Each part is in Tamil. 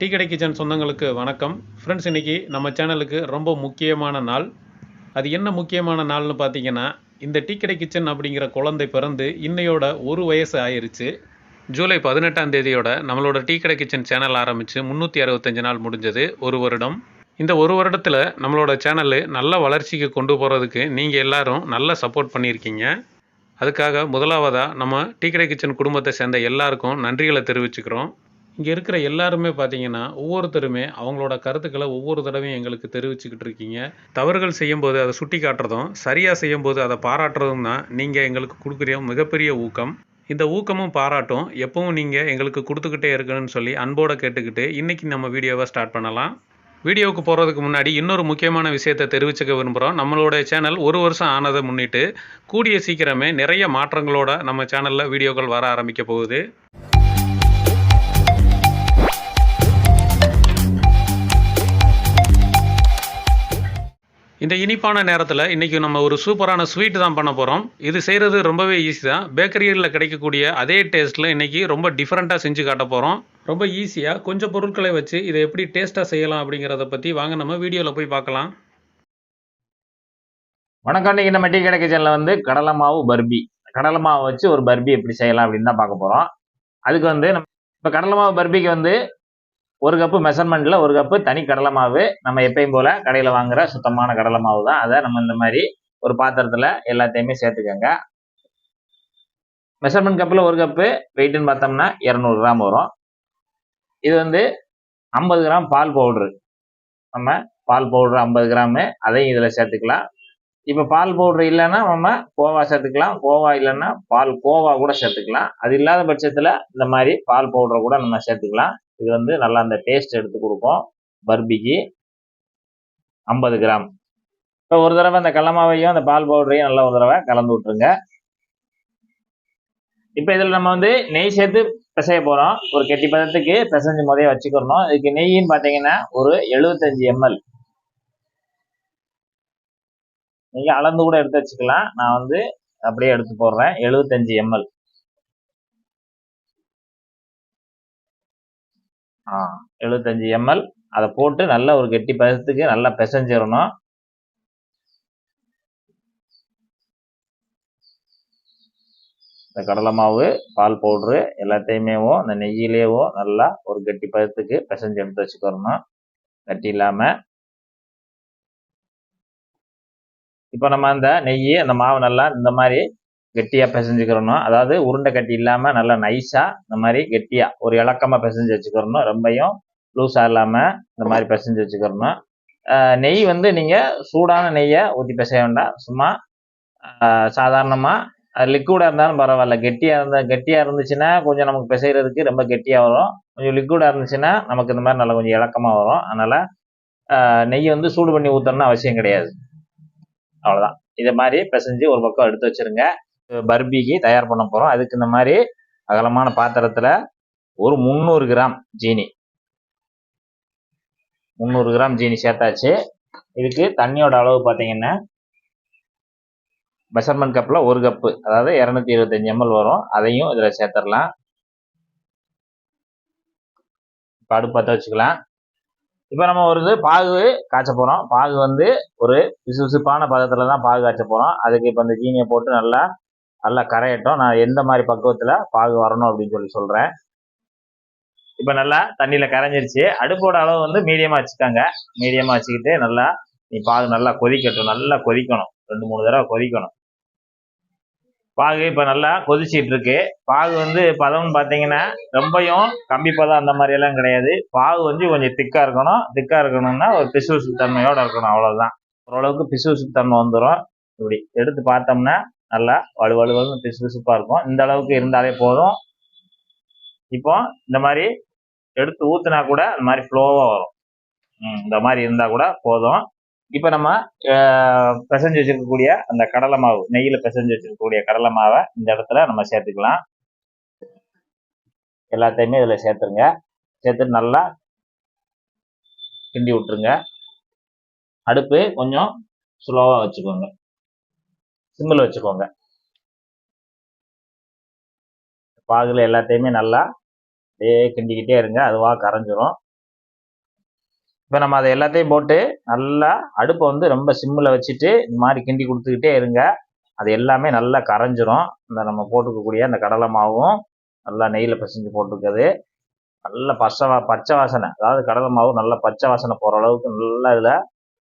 டீ கடை கிச்சன் சொந்தங்களுக்கு வணக்கம். ஃப்ரெண்ட்ஸ் இன்றைக்கி நம்ம சேனலுக்கு ரொம்ப முக்கியமான நாள். அது என்ன முக்கியமான நாள்னு பார்த்தீங்கன்னா இந்த டீ கடை கிச்சன் அப்படிங்கிற குழந்தை பிறந்து இன்னையோட ஒரு வயசு ஆயிடுச்சு ஜூலை பதினெட்டாம் தேதியோட நம்மளோட டீ கடை கிச்சன் சேனல் ஆரம்பித்து முந்நூற்றி அறுபத்தஞ்சு நாள் முடிஞ்சது ஒரு வருடம். இந்த ஒரு வருடத்தில் நம்மளோட சேனல் நல்ல வளர்ச்சிக்கு கொண்டு போகிறதுக்கு நீங்கள் எல்லோரும் நல்ல சப்போர்ட் பண்ணியிருக்கீங்க. அதுக்காக முதலாவதாக நம்ம டீ கடை கிச்சன் குடும்பத்தை சேர்ந்த எல்லாருக்கும் நன்றிகளை தெரிவிச்சுக்கிறோம். இங்கே இருக்கிற எல்லாருமே பார்த்தீங்கன்னா ஒவ்வொருத்தருமே அவங்களோட கருத்துக்களை ஒவ்வொரு தடவையும் எங்களுக்கு தெரிவிச்சுக்கிட்டு இருக்கீங்க. தவறுகள் செய்யும்போது அதை சுட்டி காட்டுறதும் சரியாக செய்யும்போது அதை பாராட்டுறதும் தான் நீங்கள் எங்களுக்கு கொடுக்குற மிகப்பெரிய ஊக்கம். இந்த ஊக்கமும் பாராட்டும். எப்பவும் நீங்கள் எங்களுக்கு கொடுத்துக்கிட்டே இருக்கணும்னு சொல்லி அன்போடு கேட்டுக்கிட்டு இன்றைக்கி நம்ம வீடியோவை ஸ்டார்ட் பண்ணலாம். வீடியோவுக்கு போகிறதுக்கு முன்னாடி இன்னொரு முக்கியமான விஷயத்தை தெரிவிச்சுக்க விரும்புகிறோம் நம்மளுடைய சேனல் ஒரு வருஷம் ஆனதை முன்னிட்டு கூடிய சீக்கிரமே நிறைய மாற்றங்களோட நம்ம சேனலில் வீடியோக்கள் வர ஆரம்பிக்க போகுது. இந்த இனிப்பான நேரத்தில் இன்றைக்கி நம்ம ஒரு சூப்பரான ஸ்வீட் தான் பண்ண போகிறோம் இது செய்கிறது ரொம்பவே ஈஸி தான். பேக்கரியில் கிடைக்கக்கூடிய அதே டேஸ்ட்டில் இன்றைக்கி ரொம்ப டிஃப்ரெண்ட்டாக செஞ்சு காட்ட போகிறோம் ரொம்ப ஈஸியாக கொஞ்சம் பொருட்களை வச்சு இதை எப்படி டேஸ்ட்டாக செய்யலாம் அப்படிங்கிறத பற்றி வாங்க நம்ம வீடியோவில் போய் பார்க்கலாம். வணக்கம் இன்றைக்கி நம்ம டீ கடை கிச்சனில் வந்து கடலை மாவு பர்பி. கடலை மாவு வச்சு ஒரு பர்பி எப்படி செய்யலாம் அப்படின்னு தான் பார்க்க போகிறோம் அதுக்கு வந்து நம்ம இப்போ கடலை மாவு பர்பிக்கு வந்து ஒரு கப்பு மெஷர்மெண்ட்டில் ஒரு கப்பு தனி கடலை மாவு நம்ம எப்பயும் போல் கடையில் வாங்குற சுத்தமான கடலை மாவு தான். அதை நம்ம இந்த மாதிரி ஒரு பாத்திரத்தில் எல்லாத்தையுமே சேர்த்துக்கோங்க. மெஷர்மெண்ட் கப்பில் ஒரு கப்பு வெயிட்டுன்னு பார்த்தோம்னா இரநூறு கிராம் வரும். இது வந்து ஐம்பது கிராம் பால் பவுட்ரு நம்ம பால் பவுட்ரு ஐம்பது கிராமு அதையும் இதில் சேர்த்துக்கலாம். இப்போ பால் பவுட்ரு இல்லைன்னா நம்ம கோவா சேர்த்துக்கலாம். கோவா இல்லைன்னா பால் கோவா கூட சேர்த்துக்கலாம். அது இல்லாத பட்சத்தில் இந்த மாதிரி பால் பவுடரை கூட நம்ம சேர்த்துக்கலாம். இது வந்து நல்லா அந்த டேஸ்ட் எடுத்து கொடுக்கும் பர்பிக்கு ஐம்பது கிராம். இப்போ ஒரு தடவை அந்த கடலமாவையும் அந்த பால் பவுடரையும் நல்லா ஒரு தடவை கலந்து விட்டுருங்க. இப்போ இதில் நம்ம வந்து நெய் சேர்த்து பிசைய போகிறோம் ஒரு கெட்டி பதத்துக்கு பிசைஞ்சு முதைய வச்சுக்கிறணும். இதுக்கு நெய்ன்னு பார்த்தீங்கன்னா ஒரு எழுபத்தஞ்சு எம்எல் நீங்கள் அளந்து கூட எடுத்து வச்சுக்கலாம். நான் வந்து அப்படியே எடுத்து போடுறேன். எழுபத்தஞ்சு எம்எல் எழுபத்தஞ்சி எம்எல் அதை போட்டு நல்லா ஒரு கெட்டி பதத்துக்கு நல்லா பிசைஞ்சிடணும். இந்த கடலை மாவு பால் பவுட்ரு எல்லாத்தையுமேவோ இந்த நெய்யிலேயோ நல்லா ஒரு கெட்டி பதத்துக்கு பிசைஞ்சு எடுத்து வச்சுக்கிறணும் கட்டி இல்லாமல் இப்போ நம்ம அந்த நெய் அந்த மாவு நல்லா இந்த மாதிரி கெட்டியாக பிசைஞ்சுக்கிறணும் அதாவது உருண்டை கட்டி இல்லாமல் நல்லா நைஸாக இந்த மாதிரி கெட்டியாக ஒரு இலக்கமாக பிசைஞ்சு வச்சுக்கிறணும் ரொம்பையும் லூஸாக இல்லாமல் இந்த மாதிரி பிசைஞ்சு வச்சுக்கிறணும் நெய் வந்து நீங்கள் சூடான நெய்யை ஊற்றி பிசைய வேண்டாம். சும்மா சாதாரணமாக லிக்விடாக இருந்தாலும் பரவாயில்ல. கெட்டியாக இருந்தால் கெட்டியாக இருந்துச்சுன்னா கொஞ்சம் நமக்கு பிசைகிறதுக்கு ரொம்ப கெட்டியாக வரும். கொஞ்சம் லிக்விடாக இருந்துச்சுன்னா நமக்கு இந்த மாதிரி நல்லா கொஞ்சம் இலக்கமாக வரும். அதனால் நெய் வந்து சூடு பண்ணி ஊற்றணும்னு அவசியம் கிடையாது. அவ்வளோதான் இதை மாதிரி பிசைஞ்சு ஒரு பக்கம் எடுத்து வச்சுருங்க. பர்பிக்கு தயார் பண்ண போகிறோம் அதுக்கு இந்த மாதிரி அகலமான பாத்திரத்தில் ஒரு முந்நூறு கிராம் ஜீனி. முந்நூறு கிராம் ஜீனி சேர்த்தாச்சு. இதுக்கு தண்ணியோட அளவு பார்த்தீங்கன்னா மெஷர்மெண்ட் கப்பில் ஒரு கப்பு அதாவது இரநூத்தி இருபத்தஞ்சி எம்எல் வரும். அதையும் இதில் சேர்த்துடலாம். இப்போ அடுப்பு பற்ற வச்சுக்கலாம். இப்போ நம்ம ஒரு இது பாகு காய்ச்ச போகிறோம் பாகு வந்து ஒரு விசுவிசுப்பான பதத்தில் தான் பாகு காய்ச்ச போகிறோம் அதுக்கு இப்போ இந்த ஜீனியை போட்டு நல்லா நல்லா கரையட்டும். நான் எந்த மாதிரி பக்குவத்தில் பாகு வரணும் அப்படின்னு சொல்லி சொல்கிறேன் இப்போ நல்லா தண்ணியில் கரைஞ்சிருச்சு. அடுப்போட அளவு வந்து மீடியமாக வச்சுக்கோங்க. மீடியமாக வச்சுக்கிட்டு நல்லா நீ பாகு நல்லா கொதிக்கட்டும். நல்லா கொதிக்கணும். ரெண்டு மூணு தடவை கொதிக்கணும். பாகு இப்போ நல்லா கொதிச்சிட்டு இருக்கு. பாகு வந்து பதம்னு பார்த்தீங்கன்னா ரொம்பையும் கம்பி பதம் அந்த மாதிரியெல்லாம் கிடையாது. பாகு வந்து கொஞ்சம் திக்காக இருக்கணும். திக்காக இருக்கணும்னா ஒரு பிசுபிசு தன்மையோடு இருக்கணும். அவ்வளோதான் ஓரளவுக்கு பிசுபிசு தன்மை வந்துடும் இப்படி எடுத்து பார்த்தோம்னா நல்லா வலுவலுவல்னு பிசு பிசுப்பாக இருக்கும். இந்த அளவுக்கு இருந்தாலே போதும். இப்போ இந்த மாதிரி எடுத்து ஊற்றுனா கூட இந்த மாதிரி ஃப்ளோவாக வரும். இந்த மாதிரி இருந்தால் கூட போதும். இப்போ நம்ம பிசைஞ்சு வச்சுருக்கக்கூடிய அந்த கடலை மாவு நெய்யில் பிசைஞ்சு வச்சிருக்கக்கூடிய கடலை மாவை இந்த இடத்துல நம்ம சேர்த்துக்கலாம். எல்லாத்தையுமே இதில் சேர்த்துருங்க. சேர்த்துட்டு நல்லா கிண்டி விட்டுருங்க. அடுப்பு கொஞ்சம் ஸ்லோவாக வச்சுக்கோங்க. சிம்மில் வச்சுக்கோங்க. பாகில் எல்லாத்தையுமே நல்லா அப்படியே கிண்டிக்கிட்டே இருங்க. அதுவாக கரைஞ்சிரும். இப்போ நம்ம அதை எல்லாத்தையும் போட்டு நல்லா அடுப்பை வந்து ரொம்ப சிம்மில் வச்சுட்டு இந்த மாதிரி கிண்டி கொடுத்துக்கிட்டே இருங்க. அது எல்லாமே நல்லா கரைஞ்சிரும். இந்த நம்ம போட்டுக்கக்கூடிய அந்த கடலை மாவும் நல்லா நெய்யில் பிசைஞ்சு போட்டுருக்குது. நல்ல பச்சை பச்சை வாசனை. அதாவது கடலை மாவு நல்லா பச்சை வாசனை போகிற அளவுக்கு நல்லா இதில்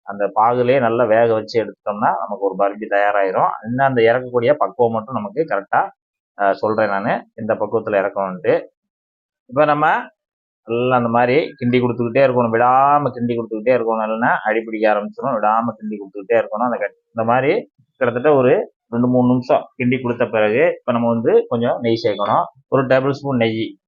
அந்த பாகுலேயே நல்லா வேக வச்சு எடுத்துட்டோம்னா நமக்கு ஒரு பருப்பி தயாராகிரும் இன்னும் அந்த இறக்கக்கூடிய பக்குவம் மட்டும் நமக்கு கரெக்டாக சொல்கிறேன் நான். இந்த பக்குவத்தில் இறக்கணுன்ட்டு இப்போ நம்ம நல்லா அந்த மாதிரி கிண்டி கொடுத்துக்கிட்டே இருக்கணும். விடாமல் கிண்டி கொடுத்துக்கிட்டே இருக்கணும். இல்லைன்னா அடிப்பிடிக்க ஆரம்பிச்சிடும் விடாமல் கிண்டி கொடுத்துக்கிட்டே இருக்கணும். அந்த கட்- இந்த மாதிரி கிட்டத்தட்ட ஒரு ரெண்டு மூணு நிமிஷம் கிண்டி கொடுத்த பிறகு இப்போ நம்ம வந்து கொஞ்சம் நெய் சேர்க்கணும். ஒரு டேபிள் ஸ்பூன் நெய்.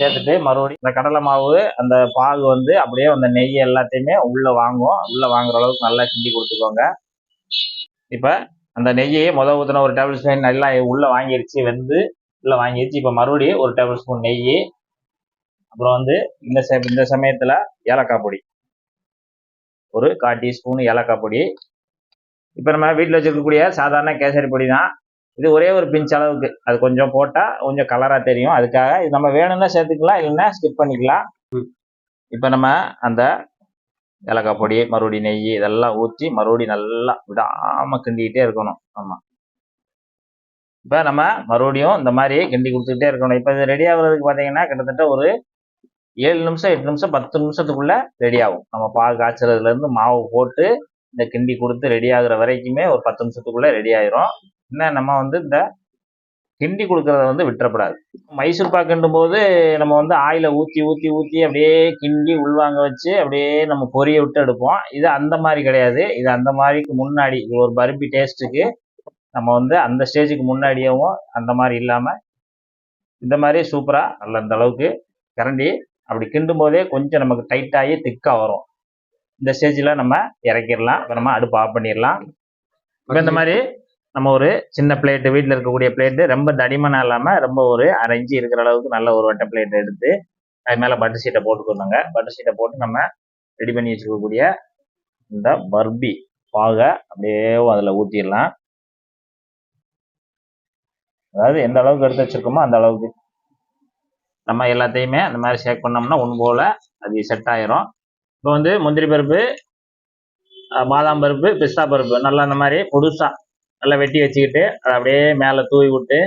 சேர்த்துட்டு மறுபடியும் இந்த கடலை மாவு அந்த பாகு வந்து அப்படியே அந்த நெய் எல்லாத்தையுமே உள்ளே வாங்கும் உள்ளே வாங்குற அளவுக்கு நல்லா கிண்டி கொடுத்துக்கோங்க. இப்போ அந்த நெய்யை முத ஊற்றின ஒரு டேபிள் ஸ்பூன் நல்லா உள்ளே வாங்கிருச்சு வெந்து உள்ளே வாங்கிருச்சு. இப்போ மறுபடியும் ஒரு டேபிள் ஸ்பூன் நெய் அப்புறம் வந்து இந்த ச இந்த சமயத்தில் ஏலக்காய் பொடி. ஒரு கால் டீஸ்பூன் ஏலக்காய் பொடி. இப்போ நம்ம வீட்டில் வச்சுருக்கக்கூடிய சாதாரண கேசரி பொடி தான் இது ஒரே ஒரு பிஞ்ச் அளவுக்கு. அது கொஞ்சம் போட்டால் கொஞ்சம் கலராக தெரியும். அதுக்காக இது நம்ம வேணும்னா சேர்த்துக்கலாம் இல்லைன்னா ஸ்கிப் பண்ணிக்கலாம். இப்போ நம்ம அந்த ஏலக்காய் பொடி மறுபடியும் நெய் இதெல்லாம் ஊற்றி மறுபடியும் நல்லா விடாமல் கிண்டிக்கிட்டே இருக்கணும். ஆமாம் இப்போ நம்ம மறுபடியும் இந்த மாதிரி கிண்டி கொடுத்துக்கிட்டே இருக்கணும். இப்போ இது ரெடி ஆகுறதுக்கு பார்த்தீங்கன்னா கிட்டத்தட்ட ஒரு ஏழு நிமிஷம் எட்டு நிமிஷம் பத்து நிமிஷத்துக்குள்ள ரெடி ஆகும். நம்ம பால் காய்ச்சறதுலேருந்து மாவு போட்டு இந்த கிண்டி கொடுத்து ரெடி ஆகுற வரைக்குமே ஒரு பத்து நிமிஷத்துக்குள்ள ரெடி ஆயிரும். இன்னும் நம்ம வந்து இந்த கிண்டி கொடுக்கறத வந்து விட்டுறப்படாது மைசூர் பாக் கிண்டும் போது நம்ம வந்து ஆயில ஊற்றி ஊற்றி ஊற்றி அப்படியே கிண்டி உள்வாங்க வச்சு அப்படியே நம்ம பொரிய விட்டு எடுப்போம். இது அந்த மாதிரி கிடையாது. இது அந்த மாதிரிக்கு முன்னாடி ஒரு பருப்பி டேஸ்ட்டுக்கு நம்ம வந்து அந்த ஸ்டேஜுக்கு முன்னாடியேவும் அந்த மாதிரி இல்லாமல் இந்த மாதிரி சூப்பராக நல்ல இந்த அளவுக்கு கரண்டி அப்படி கிண்டும் போதே கொஞ்சம் நமக்கு டைட்டாகி திக்காக வரும். இந்த ஸ்டேஜில் நம்ம இறக்கிடலாம். இப்போ நம்ம அடுப்பு ஆஃப் பண்ணிடலாம். இப்போ இந்த மாதிரி நம்ம ஒரு சின்ன பிளேட்டு வீட்டில் இருக்கக்கூடிய பிளேட்டு ரொம்ப தடிமனாக இல்லாமல் ரொம்ப ஒரு அரைஞ்சி இருக்கிற அளவுக்கு நல்ல ஒரு வட்ட பிளேட் எடுத்து அது மேலே பட்டர் சீட்டை போட்டுக்கணுங்க பட்டர் சீட்டை போட்டு நம்ம ரெடி பண்ணி வச்சுக்கக்கூடிய இந்த பர்பி பாகை அப்படியே அதில் ஊற்றிடலாம் அதாவது எந்த அளவுக்கு எடுத்து வச்சிருக்கோமோ அந்த அளவுக்கு நம்ம எல்லாத்தையுமே அந்த மாதிரி ஷேக் பண்ணோம்னா ஒன்று போல் அது செட் ஆயிரும். இப்போ வந்து முந்திரி பருப்பு பாதாம் பருப்பு பிஸ்தா பருப்பு நல்லா அந்த மாதிரி பொடுசாக நல்லா வெட்டி வச்சுக்கிட்டு அதை அப்படியே மேலே தூவி விட்டு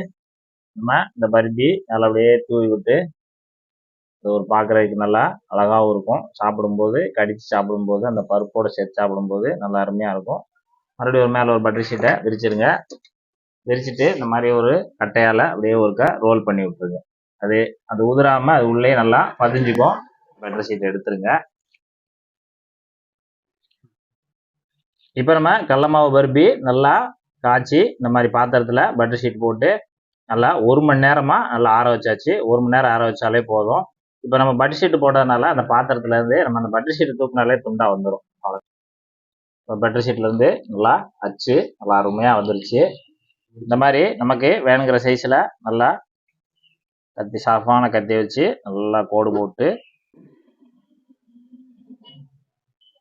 நம்ம இந்த பருத்தி நல்லா அப்படியே தூவி விட்டு இது ஒரு பார்க்குறதுக்கு நல்லா அழகாகவும் இருக்கும். சாப்பிடும்போது கடித்து சாப்பிடும்போது அந்த பருப்போடு சேர்த்து சாப்பிடும்போது நல்லா அருமையாக இருக்கும். மறுபடியும் ஒரு மேலே ஒரு பட்டர் ஷீட்டை விரிச்சிருங்க. விரிச்சிட்டு இந்த மாதிரி ஒரு கட்டையால் அப்படியே ஒருக்கா ரோல் பண்ணி விட்டுருங்க. அது அது உதிராமல் அது உள்ளே நல்லா பதிஞ்சுக்கும். பட்டர் ஷீட் எடுத்துருங்க. இப்போ நம்ம கடல மாவு பருப்பி நல்லா காய்ச்சி இந்த மாதிரி பாத்திரத்தில் பட்டர் ஷீட் போட்டு நல்லா ஒரு மணி நேரமாக நல்லா ஆற வச்சாச்சு. ஒரு மணி நேரம் ஆற வச்சாலே போதும். இப்போ நம்ம பட்டர் ஷீட் போட்டதுனால அந்த பாத்திரத்துலேருந்து நம்ம அந்த பட்டர் ஷீட் தூக்குனாலே துண்டாக வந்துடும் இப்போ பட்டர் ஷீட்லேருந்து நல்லா அச்சு நல்லா அருமையாக வந்துருச்சு. இந்த மாதிரி நமக்கு வேணுங்கிற சைஸில் நல்லா கத்தி சாஃபான கத்தி வச்சு நல்லா கோடு போட்டு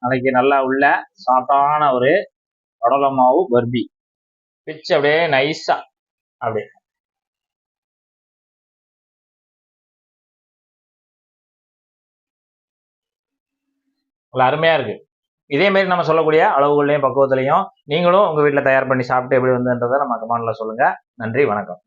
நாளைக்கு நல்லா உள்ள சாஃப்டான ஒரு கடலை மாவு பர்பி. பிச்சு அப்படியே நைஸா அப்படியே. நல்லா அருமையா இருக்கு. இதே மாதிரி நம்ம சொல்லக்கூடிய அளவுகள்லையும் பக்குவத்திலையும் நீங்களும் உங்க வீட்டில் தயார் பண்ணி சாப்பிட்டு எப்படி வந்ததுன்றதை நம்ம கமெண்ட்ல சொல்லுங்க. நன்றி வணக்கம்.